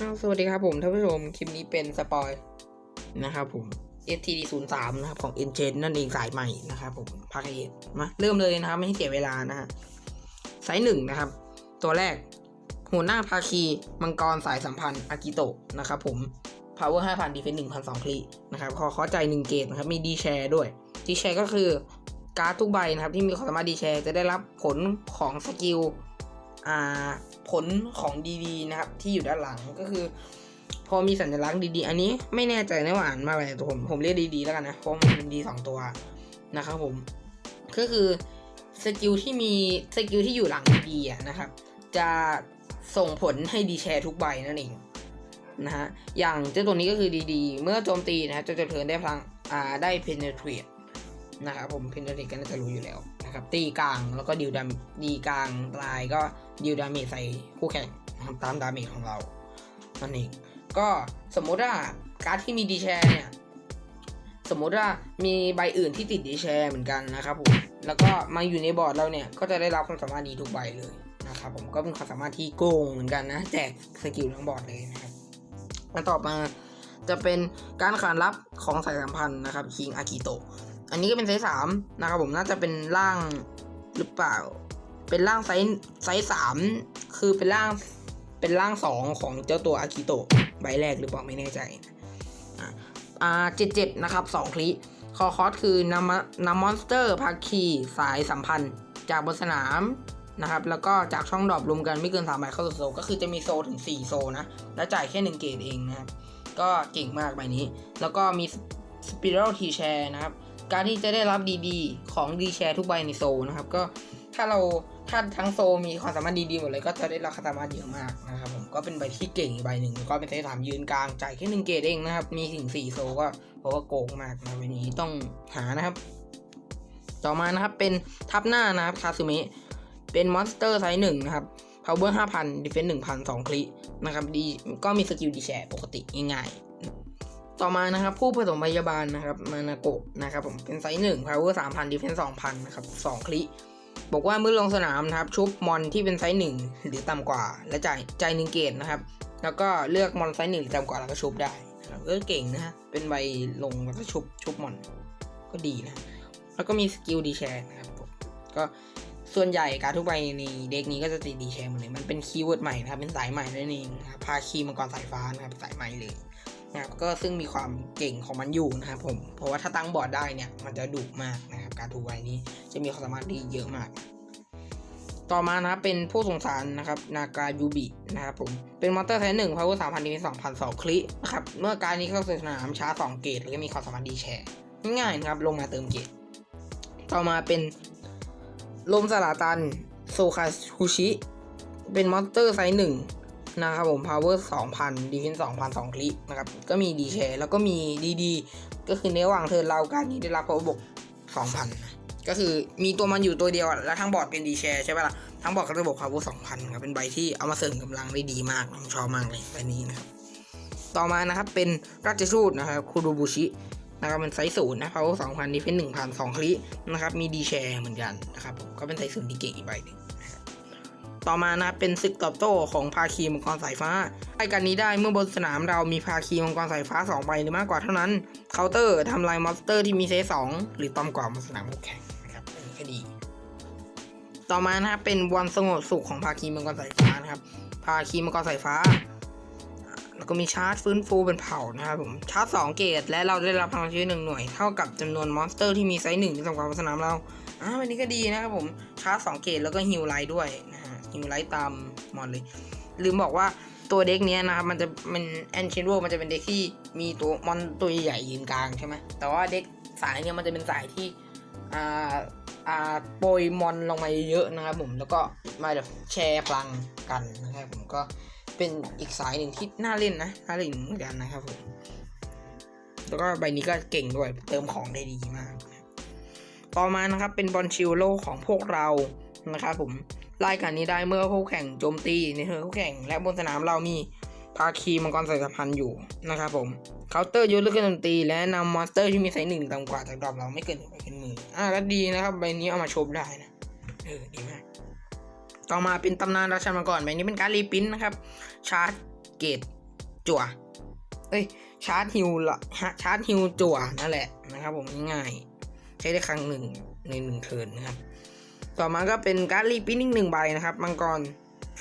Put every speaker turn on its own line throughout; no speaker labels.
อ้าสวัสดีครับผมท่านผู้ชม คลิปนี้เป็นสปอยนะครับผม STD 0 3นะครับของ e n g e n นั่นเองสายใหม่นะครับผมภาคเอกมาเริ่มเลยนะครับ ไม่ให้เสียเวลานะฮะสายหนึ่งนะครับ ตัวแรก หัวหน้าภาคี มังกรสายสัมพันธ์อากิโตะนะครับผม power 5,000 defense 1,002คลีนะครับขอขอใจหนึ่งเกตนะครับ มี D share ด้วย D share ก็คือการ์ดทุกใบนะครับ ที่มีความสามารถ D share จะได้รับผลของสกิล ผลของดีๆนะครับ ที่อยู่ด้านหลังก็คือ พอมีสัญลักษณ์ดีๆ อันนี้ไม่แน่ใจนะว่าอ่านมาอะไรแต่ผมผมเรียกดีๆแล้วกันนะเพราะมันเป็นดีสองตัวนะครับผมก็คือสกิลที่มีสกิลที่อยู่หลังดีๆนะครับ จะส่งผลให้ดีแชร์ทุกใบนั่นเองนะฮะอย่างเจ้าตัวนี้ก็คือดีๆ เมื่อโจมตีนะฮะจะจะเทิร์นได้พลังอ่าได้ penetrate นะครับผม penetrate ก็น่าจะรู้อยู่แล้ว นะครับตีกลางแล้วก็ดิวดามดีกลางลายก็ดิวดาเมจใส่คู่แข่งตามดาเมจของเรานั่นเองก็สมมติว่าการ์ดที่มีดีแชร์เนี่ยสมมติว่ามีใบอื่นที่ติดดีแชร์เหมือนกันนะครับผมแล้วก็มาอยู่ในบอร์ดเราเนี่ยก็จะได้รับความสามารถนี้ทุกใบเลยนะครับผมก็เป็นความสามารถที่โกงเหมือนกันนะแจกสกิลทั้งบอร์ดเลยนะครับแล้วต่อมาจะเป็นการขานรับของสายสัมพันธ์นะครับคิงอากิโตะ อันนี้ก็เป็นไซส์สามนะครับผมน่าจะเป็นร่างหรือเปล่า เป็นร่างไซส์ไซส์สามคือเป็นร่างเป็นร่างสองของเจ้าตัวอากิโตะใบแรกหรือเปล่าไม่แน่ใจอ่าเจ็ดเจ็ดนะครับสองคลิคอคอสคือนำมนำมอนสเตอร์พักคีสายสัมพันธ์ จากบนสนามนะครับ แล้วก็จากช่องดรอปรวมกันไม่เกิน3ใบเข้าสู่โซก็คือจะมีโซถึง 4 โซนะ แล้วจ่ายแค่ 1 เกตเองนะครับ ก็เก่งมากใบนี้ แล้วก็มีสปิรัลทีแชร์นะครับ การที่จะได้รับดีๆ ของดีแชร์ทุกใบในโซนะครับ ก็ถ้าเราถ้าทั้งโซมีความสามารถดีๆหมดเลยก็จะได้รับความสามารถเยอะมากนะครับผมก็เป็นใบที่เก่งอีกใบหนึ่งก็เป็นไซส์สามยืนกลางจ่ายแค่หนึ่งเกตเองนะครับ มีถึงสี่โซก็เพราะว่าโกงมากนะใบนี้ต้องหานะครับ ต่อมานะครับเป็นทับหน้านะครับคาซูเมะเป็นมอนสเตอร์ไซส์หนึ่งนะครับ power 5,000 defense 1,000 2คลินะครับดีก็มีสกิลดีแชร์ปกติง่ายๆ ต่อมานะครับผู้ผสมพยาบาลนะครับมานาโกะนะครับผมเป็นไซส์หนึ่ง power 3,000 defense 2,000นนะครับ2คลิบอกว่าเมื่อลงสนามนะครับชุบมอนที่เป็นไซส์หนึ่งหรือต่ำกว่า และจ่ายจ่ายหนึ่งเกตนะครับ แล้วก็เลือกมอนไซส์หนึ่งหรือต่ำกว่าแล้วก็ชุบได้นะครับเออเก่งนะฮะเป็นใบลงแล้วก็ชุบชุบมอนก็ดีนะแล้วก็มีสกิลดีแชร์นะครับผมก็ส่วนใหญ่การทุกใบในเด็กนี้ก็จะติดดีแชร์หมดเลยมันเป็นคีย์เวิร์ดใหม่นะครับเป็นสายใหม่นั่นเองนะครับพาคีย์มังกรสายฟ้านะครับสายใหม่เลย นะครับก็ซึ่งมีความเก่งของมันอยู่นะครับผมเพราะว่าถ้าตั้งบอร์ดได้เนี่ยมันจะดุมากนะครับการดทุกใบนี้จะมีความสามารถที่เยอะมาก ต่อมานะครับเป็นผู้สงสารนะครับนากายูบินะครับผมเป็นมอนเตอร์ไทหนึ่งพาวเวอร์สามพันดีสองพันสองคลินะครับเมื่อการนี้เข้าสู่สนามช้าสองเกตแล้วก็มีความสามารถดีแชร์ง่ายๆนะครับลงมาเติมเกตต่อมาเป็นลมสลาตันโซคาฮูชิ เป็นมอนสเตอร์ไซส์หนึ่ง นะครับผม power 2,000 defense 2,000 2คลินะครับ ก็มีดีแชร์แล้วก็มีดีดีก็คือในระหว่างเทิร์นเราการนี้ได้รับ power บก2,000นก็คือมีตัวมันอยู่ตัวเดียวแล้วทั้งบอร์ดเป็นดีแชร์ใช่ปะล่ะ ทั้งบอร์ดก็จะบวก power 2,000ครับเป็นใบที่เอามาเสริมกำลังได้ดีมากผมชอบมากเลยใบนี้นะครับ ต่อมานะครับเป็นราชชูดนะครับคูรูบุชินะครับเป็นไซส์ศูนย์นะ power 2,000 defense 1,000 2คลินะครับมีดีแชร์เหมือนกันนะครับผมก็เป็นไซส์ศูนย์ที่เก่งอีกใบหนึ่ง ต่อมานะเป็นศึกตอบโต้ของภาคีมังกรสายฟ้าใกล้กันนี้ได้เมื่อบนสนามเรามีภาคีมังกรสายฟ้า2ใบหรือมากกว่าเท่านั้นเคาน์เตอร์ทำลายมอนสเตอร์ที่มีไซส์2หรือต่ำกว่าบนสนามคู่แข่งนะครับอันนี้ก็ดี ต่อมานะเป็นวันสงบสุขของภาคีมังกรสายฟ้านะครับภาคีมังกรสายฟ้าแล้วก็มีชาร์จฟื้นฟูเป็นเผ่านะครับผมชาร์จ2เกตและเราได้รับพลังชีวิตหนึ่งหน่วย เท่ากับจำนวนมอนสเตอร์ที่มีไซส์หนึ่งที่สำคัญบนสนามเราอ่าวันนี้ก็ดีนะครับผมชาร์จ2เกตแล้วก็ฮิวไลด้วยนะฮะ ฮิวไลท์ตามมอนเลย ลืมบอกว่าตัวเด็กเนี้ยนะครับมันจะมันแอนเชนโรมันจะเป็นเด็กที่มีตัวมอนตัวใหญ่ยืนกลางใช่ไหมแต่ว่าเด็กสายเนี้ยมันจะเป็นสายที่อ่าอ่าโปรยมอนลงมาเยอะนะครับผมแล้วก็มาแบบแชร์พลังกันนะครับผมก็เป็นอีกสายหนึ่งที่น่าเล่นนะน่าเล่นเหมือนกันนะครับผมแล้วก็ใบนี้ก็เก่งด้วยเติมของได้ดีมาก ต่อมานะครับเป็นบอลชิลโลของพวกเรานะครับผม รายการนี้ได้เมื่อคู่แข่งโจมตีในเธอคู่แข่ง และบนสนามเรามีภาคีมังกรสายสัมพันธ์อยู่นะครับผมเคาน์เตอร์ยุทธเลือกโจมตี และนำมอนสเตอร์ที่มีไซส์หนึ่งต่ำกว่าจากดรอปเราไม่เกินหนึ่งไปขึ้นมืออ่าก็ดีนะครับใบนี้เอามาชว์ได้นะเออดีมากต่อมาเป็นตำนานราชันมังกรใบนี้เป็นการรีปริ้นท์นะครับ ชาร์จเกตจั่วเอ้ยชาร์จฮิลละฮะชาร์จฮิลจั่วนั่นแหละนะครับผมง่ายใช้ได้ครั้งหนึ่งในหนึ่งเทิร์นนะครับ ต่อมาก็เป็นการ์ดรีปิ้นิ่งหนึ่งใบนะครับ มังกร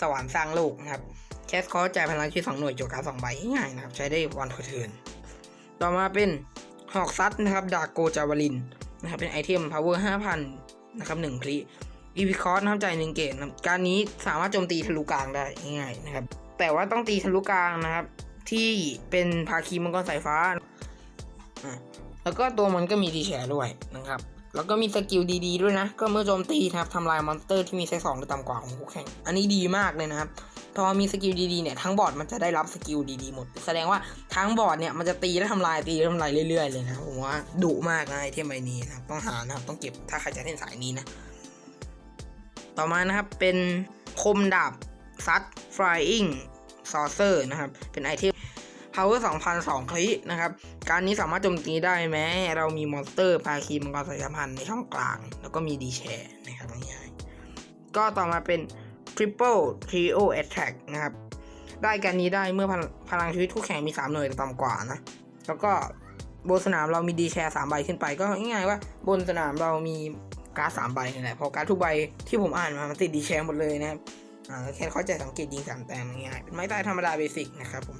สวรรค์สร้างโลกนะครับแคสคอร์จ่ายพลังชีวิตสองหน่วยจั่วการสองใบง่ายนะครับ ใช้ได้วันเทินต่อมาเป็นหอกซัดนะครับดาโกจาวลินนะครับเป็นไอเทม power 5,000นนะครับหนึ่งคลิอีพีคอร์นะครับจ่ายหนึ่งเกตนะการนี้สามารถโจมตีทะลุกลางได้ง่ายนะครับ แต่ว่าต้องตีทะลุกลางนะครับ ที่เป็นภาคีมังกรสายฟ้า แล้วก็ตัวมันก็มีดีแชร์ด้วยนะครับ แล้วก็มีสกิลดีๆด้วยนะ ก็เมื่อโจมตีนะครับทำลายมอนสเตอร์ที่มีไซส์สองหรือต่ำกว่าของคู่แข่ง อันนี้ดีมากเลยนะครับ พอมีสกิลดีๆเนี่ยทั้งบอร์ดมันจะได้รับสกิลดีๆหมด แสดงว่าทั้งบอร์ดเนี่ยมันจะตีและทำลายตีและทำลายเรื่อยๆเลยนะผมว่าดุมากนะไอเทมใบนี้นะครับต้องหานะครับต้องเก็บถ้าใครจะเล่นสายนี้นะ ต่อมานะครับเป็นคมดาบซัด flying saucer นะครับเป็นไอเทม power 2,002คลินะครับ การนี้สามารถโจมตีได้แม้ เรามีมอนสเตอร์พาคีมังกรสายสัมพันธ์ในช่องกลาง แล้วก็มีดีแชร์นะครับง่ายๆก็ต่อมาเป็น triple trio attack นะครับ ได้การนี้ได้เมื่อพลพลังชีวิตคู่แข่งมี 3 หน่วยต่ำกว่านะ แล้วก็บนสนามเรามีดีแชร์3ใบขึ้นไป ก็ง่ายๆว่าบนสนามเรามีการ์ดสามใบนี่แหละเพอการ์ดทุกใบที่ผมอ่านมามันติดดีแชร์หมดเลยนะครับอ่าแค่เข้าใจสังเกตยิงสามแต้มง่ายๆเป็นไม้ใต้ธรรมดาเบสิกนะครับผม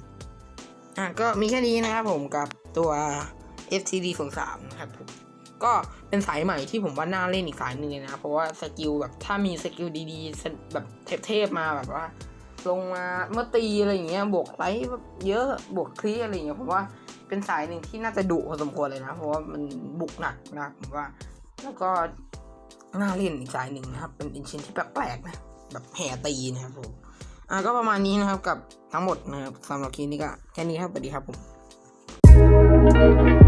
อะก็มีแค่นี้นะครับผมกับตัว FTD 0 3นะครับผมก็เป็นสายใหม่ที่ผมว่าน่าเล่นอีกสายหนึ่งเลยนะ เพราะว่าสกิลแบบถ้ามีสกิลดีๆ แบบเทพๆมาแบบว่า ลงมาเมื่อตีอะไรอย่างเงี้ยบวกไลท์เยอะบวกคลีอะไรอย่างเงี้ยผมว่าเป็นสายหนึ่งที่น่าจะดุพอสมควรเลยนะ เพราะว่ามันบุกหนักนะผมว่า แล้วก็น่าเล่นอีกสายหนึ่งนะครับ เป็นอินชินที่แปลกๆนะแบบแห่ตีนะครับผม อะก็ประมาณนี้นะครับกับทั้งหมดนะครับสำหรับคลิปนี้ก็แค่นี้ครับสวัสดีครับผม